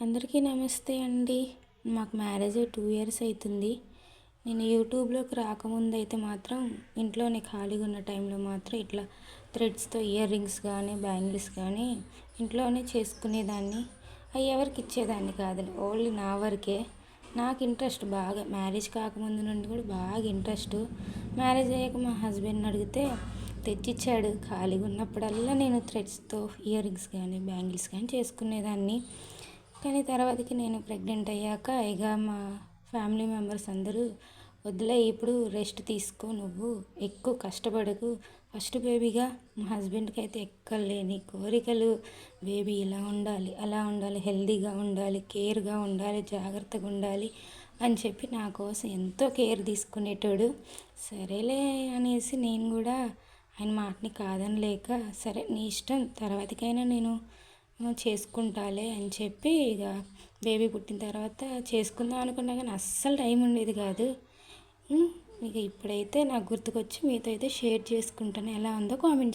అందరికీ నమస్తే అండి. మాకు మ్యారేజ్ టూ ఇయర్స్ అవుతుంది నేను యూట్యూబ్లోకి రాకముందు అయితే మాత్రం ఇంట్లోనే ఖాళీగా ఉన్న టైంలో మాత్రం ఇట్లా థ్రెడ్స్తో ఇయర్ రింగ్స్ కానీ బ్యాంగిల్స్ కానీ ఇంట్లోనే చేసుకునేదాన్ని. అవి ఎవరికి ఇచ్చేదాన్ని కాదు ఓన్లీ నా వరకే. నాకు ఇంట్రెస్ట్ బాగా మ్యారేజ్ కాకముందు నుండి కూడా బాగా ఇంట్రెస్ట్. మ్యారేజ్ అయ్యాక మా హస్బెండ్ని అడిగితే తెచ్చిచ్చాడు. ఖాళీగా ఉన్నప్పుడల్లా నేను థ్రెడ్స్తో ఇయర్ రింగ్స్ కానీ బ్యాంగిల్స్ కానీ చేసుకునేదాన్ని. కానీ తర్వాతకి నేను ప్రెగ్నెంట్ అయ్యాక ఇక మా ఫ్యామిలీ మెంబర్స్ అందరూ వద్దులే ఇప్పుడు రెస్ట్ తీసుకో నువ్వు ఎక్కువ కష్టపడకు. ఫస్ట్ బేబీగా మా హస్బెండ్కి అయితే ఎక్కలేని కోరికలు. బేబీ ఇలా ఉండాలి అలా ఉండాలి హెల్దీగా ఉండాలి కేర్గా ఉండాలి జాగ్రత్తగా ఉండాలి అని చెప్పి నా కోసం ఎంతో కేర్ తీసుకునేటోడు. సరేలే అనేసి నేను కూడా ఆయన మాటని కాదని లేక సరే నీ ఇష్టం తర్వాతకైనా నేను చేసుకుంటాలే అని చెప్పి ఇక బేబీ పుట్టిన తర్వాత చేసుకుందాం అనుకున్నా కానీ అస్సలు టైం ఉండేది కాదు. ఇక ఇప్పుడైతే నాకు గుర్తుకొచ్చి మీతో అయితే షేర్ చేసుకుంటాను. ఎలా ఉందో కామెంట్